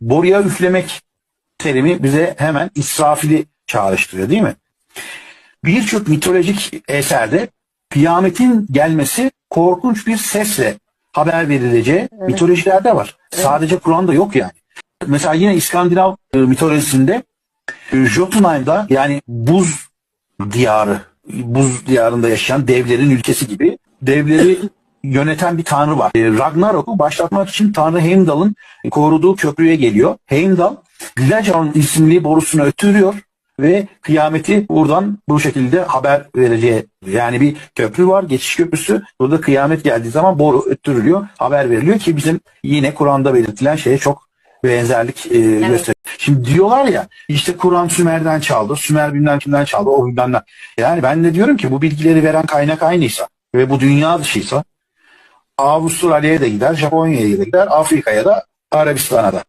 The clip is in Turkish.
boruya üflemek terimi bize hemen İsrafil'i çağrıştırıyor değil mi? Birçok mitolojik eserde kıyametin gelmesi korkunç bir sesle haber verileceği mitolojilerde var. Sadece Kur'an'da yok yani. Mesela yine İskandinav e, mitolojisinde e, Jotunheim'da yani buz diyarı, buz diyarında yaşayan devlerin ülkesi gibi devleri yöneten bir tanrı var. E, Ragnarok'u başlatmak için Tanrı Heimdall'ın koruduğu köprüye geliyor. Heimdall Glajarn isimli borusunu öttürüyor ve kıyameti buradan bu şekilde haber vereceği yani bir köprü var geçiş köprüsü burada kıyamet geldiği zaman boru öttürülüyor haber veriliyor ki bizim yine Kur'an'da belirtilen şeye çok benzerlik e, gösteriyor. Şimdi diyorlar ya işte Kur'an Sümer'den çaldı Sümer bilmem kimden çaldı o bilmem ne. Yani ben de diyorum ki bu bilgileri veren kaynak aynıysa ve bu dünya dışıysa Avustralya'ya da gider Japonya'ya da gider Afrika'ya da Arabistan'a da.